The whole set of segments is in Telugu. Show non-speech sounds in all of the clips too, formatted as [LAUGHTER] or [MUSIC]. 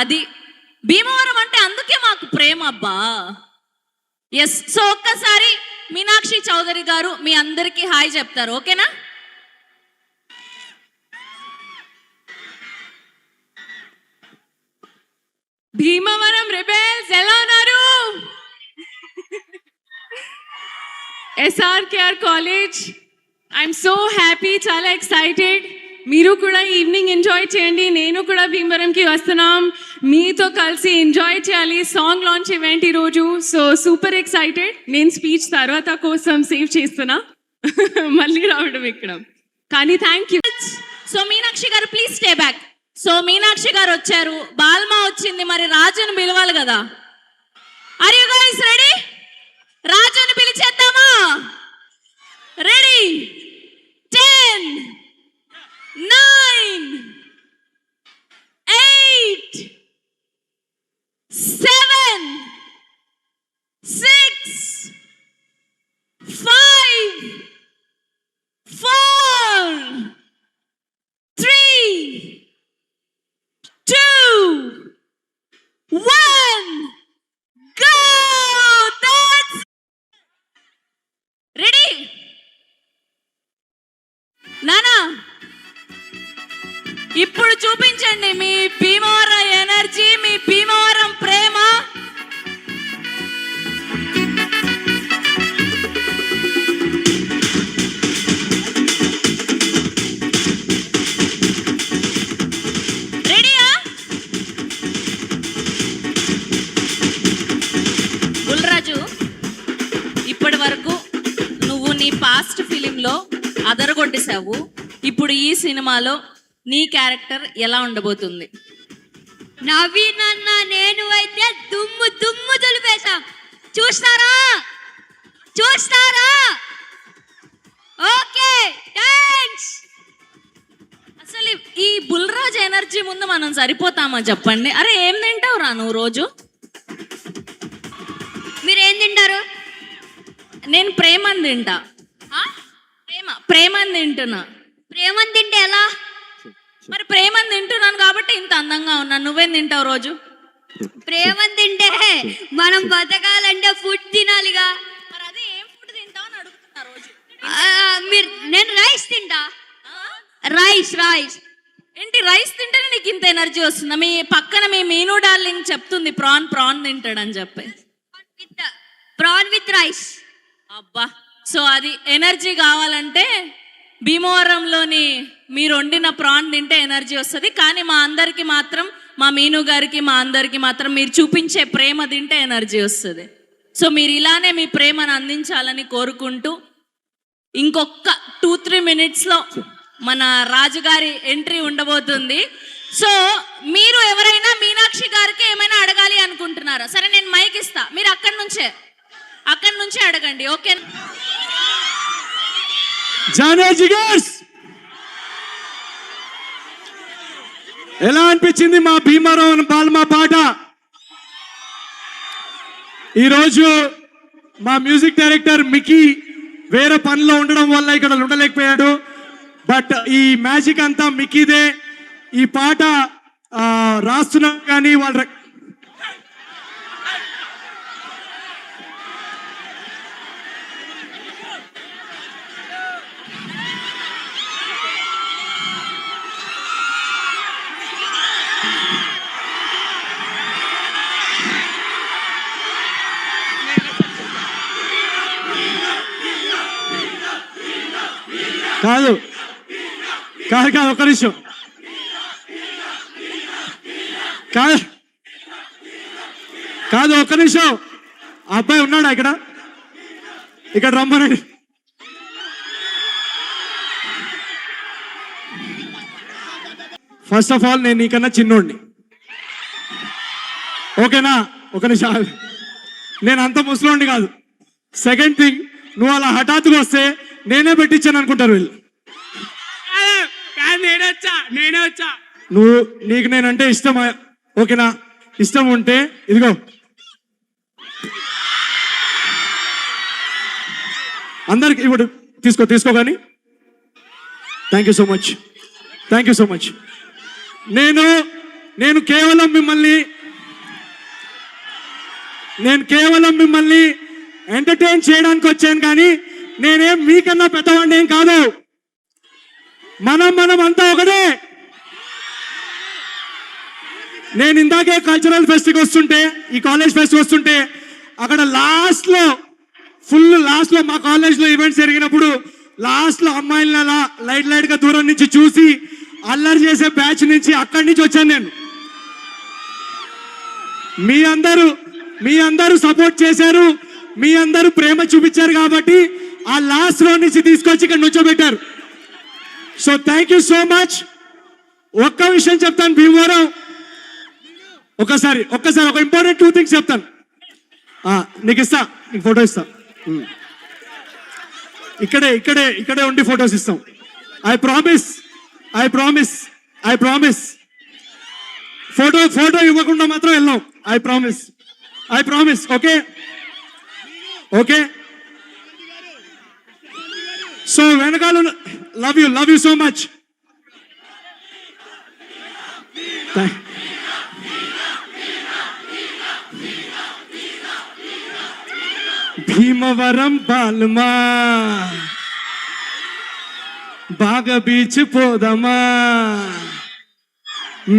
అది భీమవరం అంటే అందుకే మాకు ప్రేమ అబ్బా. ఎస్ సో ఒక్కసారి మీనాక్షి చౌదరి గారు మీ అందరికీ హాయ్ చెప్తారు ఓకేనా? భీమవరం రిబెల్స్ ఎలా ఉన్నారు? SRKR college. I'm so happy చాలా ఎక్సైటెడ్ మీరు కూడా ఈవినింగ్ ఎంజాయ్ చేయండి. నేను కూడా భీమవరంకి వస్తున్నాం. మీతో కలిసి ఎంజాయ్ చేయాలి. సాంగ్ లాంచ్ ఈవెంట్ ఈరోజు సో సూపర్ ఎక్సైటెడ్ నేను స్పీచ్ తర్వాత కోసం సేవ్ చేస్తున్నా. [LAUGHS] మళ్ళీ రావడం ఇక్కడ. కానీ thank you so Meenakshi garu please stay back so Meenakshi garu వచ్చారు. బాల్మా వచ్చింది. మరి రాజును పిలవాలి కదా. అరే గైస్ ఇప్పుడు చూపించండి మీ భీమవరం ఎనర్జీ మీ భీమవరం ప్రేమ. రెడీయా బుల్రాజు ఇప్పటి వరకు నువ్వు నీ పాస్ట్ ఫిలింలో అదరగొట్టేశావు. ఇప్పుడు ఈ సినిమాలో నీ క్యారెక్టర్ ఎలా ఉండబోతుంది? నవీన్ అన్న నేను అయితే దుమ్ము దుమ్ము దులిపేశాం. చూస్తారా? చూస్తారా? ఓకే థ్యాంక్స్ అసలు ఈ బుల్రాజ్ ఎనర్జీ ముందు మనం సరిపోతామా చెప్పండి? అరే ఏం తింటావు రా నువ్వు రోజు? మీరు ఏం తింటారు? నేను ప్రేమని తింటా? ప్రేమ ప్రేమని తింటున్నా. ప్రేమను తింటే ఎలా? కాబట్టి ఇంత అందంగా ఉన్నాను నువ్వేం తింటావు రోజు? ప్రేమను తింటే మనం బతకాలంటే ఫుడ్ తినాలిగా. మరి అదే ఏం ఫుడ్ తింటావు అని అడుగుతున్నా రోజు? ఆ, మీరు నేను రైస్ తింటా. రైస్ రైస్ ఏంటి రైస్ తింటేనే నీకు ఇంత ఎనర్జీ వస్తుందా? మీ పక్కన మీ మీను డార్లింగ్ చెప్తుంది ప్రాన్ ప్రాన్ తింటాడని చెప్పి. విత్ ప్రాన్ విత్ రైస్ అబ్బా సో అది ఎనర్జీ కావాలంటే భీమవరంలోని మీరు వండిన ప్రాన్ తింటే ఎనర్జీ వస్తుంది కానీ మా అందరికి మాత్రం మా మీను గారికి మా అందరికి మాత్రం మీరు చూపించే ప్రేమ తింటే ఎనర్జీ వస్తుంది. సో మీరు ఇలానే మీ ప్రేమను అందించాలని కోరుకుంటూ ఇంకొక టూ త్రీ మినిట్స్లో మన రాజుగారి ఎంట్రీ ఉండబోతుంది. సో మీరు ఎవరైనా మీనాక్షి గారికి ఏమైనా అడగాలి అనుకుంటున్నారా? సరే నేను మైక్ ఇస్తా. మీరు అక్కడి నుంచే అక్కడి నుంచే అడగండి ఓకే జానే జిగర్స్ ఎలా అనిపించింది మా భీమారావు బాల్మా పాట? ఈరోజు మా మ్యూజిక్ డైరెక్టర్ మికీ వేరే పనిలో ఉండడం వల్ల ఇక్కడ ఉండలేకపోయాడు. బట్ ఈ మ్యాజిక్ అంతా మికీదే. ఈ పాట రాస్తున్నాం రాస్తున్నా కానీ వాళ్ళ కాదు. కాదు కాదు ఒక్క నిమిషం. కాదు. కాదు ఒక్క నిమిషం. ఆ అబ్బాయి ఉన్నాడా ఇక్కడ? ఇక్కడ రమ్మనండి. ఫస్ట్ ఆఫ్ ఆల్ నేను నీకన్నా చిన్నోడిని. ఓకేనా? ఒక నిమిషం నేను అంత ముసలోండి కాదు. సెకండ్ థింగ్ నువ్వు అలా హఠాత్తుగా వస్తే నేనే పెట్టించాను అనుకుంటారు వీళ్ళు. నేనే వచ్చా నేనే వచ్చా. నువ్వు నీకు నేనంటే ఇష్టం ఓకేనా? ఇష్టం ఉంటే ఇదిగో. అందరికి ఇప్పుడు తీసుకో తీసుకో కానీ. Thank you so much thank you so much నేను నేను కేవలం మిమ్మల్ని నేను కేవలం మిమ్మల్ని ఎంటర్టైన్ చేయడానికి వచ్చాను కానీ నేనేం మీకన్నా పెద్దవాడిని ఏం కాదు. మనం మనం అంతా ఒకటే. నేను ఇందాకే కల్చరల్ ఫెస్ట్కి వస్తుంటే ఈ కాలేజ్ ఫెస్ట్కి వస్తుంటే అక్కడ లాస్ట్లో ఫుల్ లాస్ట్లో మా కాలేజ్లో ఈవెంట్స్ జరిగినప్పుడు లాస్ట్లో అమ్మాయిలను అలా లైట్ లైట్గా దూరం నుంచి చూసి అల్లరి చేసే బ్యాచ్ నుంచి అక్కడి నుంచి వచ్చాను నేను. మీ అందరూ మీ అందరూ సపోర్ట్ చేశారు. మీ అందరూ ప్రేమ చూపించారు కాబట్టి ఆ లాస్ట్ రో నుంచి తీసుకొచ్చి ఇక్కడ నుంచోబెట్టారు. So thank you so much ఒక్క విషయం చెప్తాను భీమవరం. ఒకసారి ఒక్కసారి ఒక ఇంపార్టెంట్ టూ థింగ్స్ చెప్తాను. నీకు ఇస్తా నీకు ఫోటో ఇస్తా. ఇక్కడే ఇక్కడే ఇక్కడే ఉండి ఫొటోస్ ఇస్తాం. I promise I promise I promise photo photo ఇవ్వకుండా మాత్రం వెళ్ళాం. I promise I promise okay okay so వెనకాల love you love you so much Bhimavaram బాలుమా. బాగా బీచ్ పోదమా.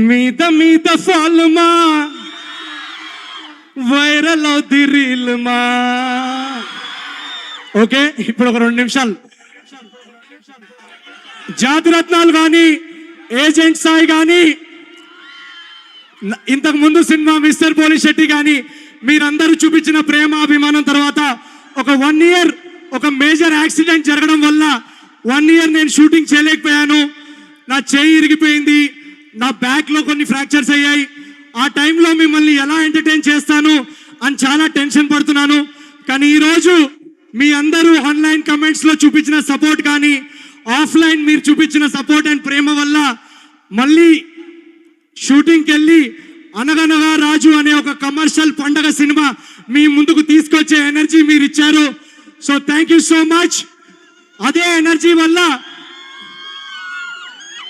మీద మీద ఫాల్మా. వైరల్ అవుద్ది రీల్ మా ఓకే ఇప్పుడు ఒక రెండు నిమిషాలు. జాతిరత్నాలు కానీ ఏజెంట్ సాయి కానీ ఇంతకు ముందు సినిమా మిస్టర్ పోలీస్ శెట్టి కానీ మీరందరూ చూపించిన ప్రేమ అభిమానం తర్వాత ఒక వన్ ఇయర్ ఒక మేజర్ యాక్సిడెంట్ జరగడం వల్ల వన్ ఇయర్ నేను షూటింగ్ చేయలేకపోయాను. నా చేయి ఇరిగిపోయింది నా బ్యాక్లో కొన్ని ఫ్రాక్చర్స్ అయ్యాయి. ఆ టైంలో మిమ్మల్ని ఎలా ఎంటర్టైన్ చేస్తాను అని చాలా టెన్షన్ పడుతున్నాను. కానీ ఈరోజు మీ అందరూ ఆన్లైన్ కమెంట్స్లో చూపించిన సపోర్ట్ కానీ ఆఫ్లైన్ మీరు చూపించిన సపోర్ట్ అండ్ ప్రేమ వల్ల మళ్ళీ షూటింగ్కి వెళ్ళి అనగనగా రాజు అనే ఒక కమర్షియల్ పండగ సినిమా మీ ముందుకు తీసుకొచ్చే ఎనర్జీ మీరు ఇచ్చారు. So thank you so much. అదే ఎనర్జీ వల్ల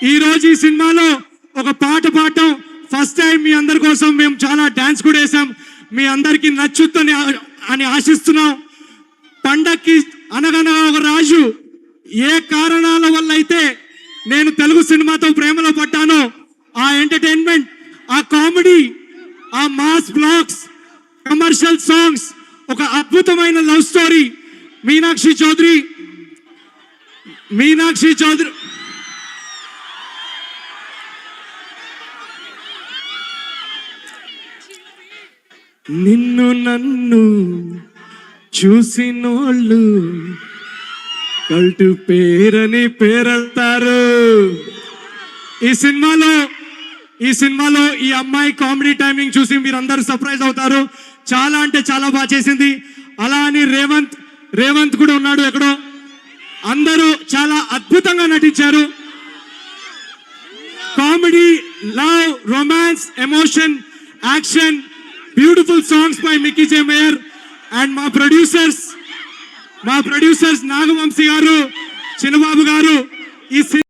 ఈరోజు ఈ సినిమాలో ఒక పాట పాడటం ఫస్ట్ టైం మీ అందరి కోసం మేము చాలా డ్యాన్స్ కూడా వేసాం మీ అందరికీ నచ్చుతని అని ఆశిస్తున్నాం. పండక్కి అనగనగా ఒక రాజు ఏ కారణాల నేను తెలుగు సినిమాతో ప్రేమలో పడ్డానో. ఆ ఎంటర్టైన్మెంట్ ఆ కామెడీ ఆ మాస్ బ్లాగ్స్ కమర్షియల్ సాంగ్స్ ఒక అద్భుతమైన లవ్ స్టోరీ. మీనాక్షి చౌదరి మీనాక్షి చౌదరి. నిన్ను నన్ను చూసినోళ్ళు కల్టు పేరని పేరంటారు. ఈ సినిమాలో ఈ సినిమాలో ఈ అమ్మాయి కామెడీ టైమింగ్ చూసి మీరందరూ సర్ప్రైజ్ అవుతారు. చాలా అంటే చాలా బాగా చేసింది. అలా అని రేవంత్ రేవంత్ కూడా ఉన్నాడు ఎక్కడో. అందరూ చాలా అద్భుతంగా నటించారు. Comedy love romance emotion action beautiful songs by Mickey J Meyer and మా ప్రొడ్యూసర్స్ మా ప్రొడ్యూసర్స్ నాగవంశీ గారు చిన్నబాబు గారు ఈ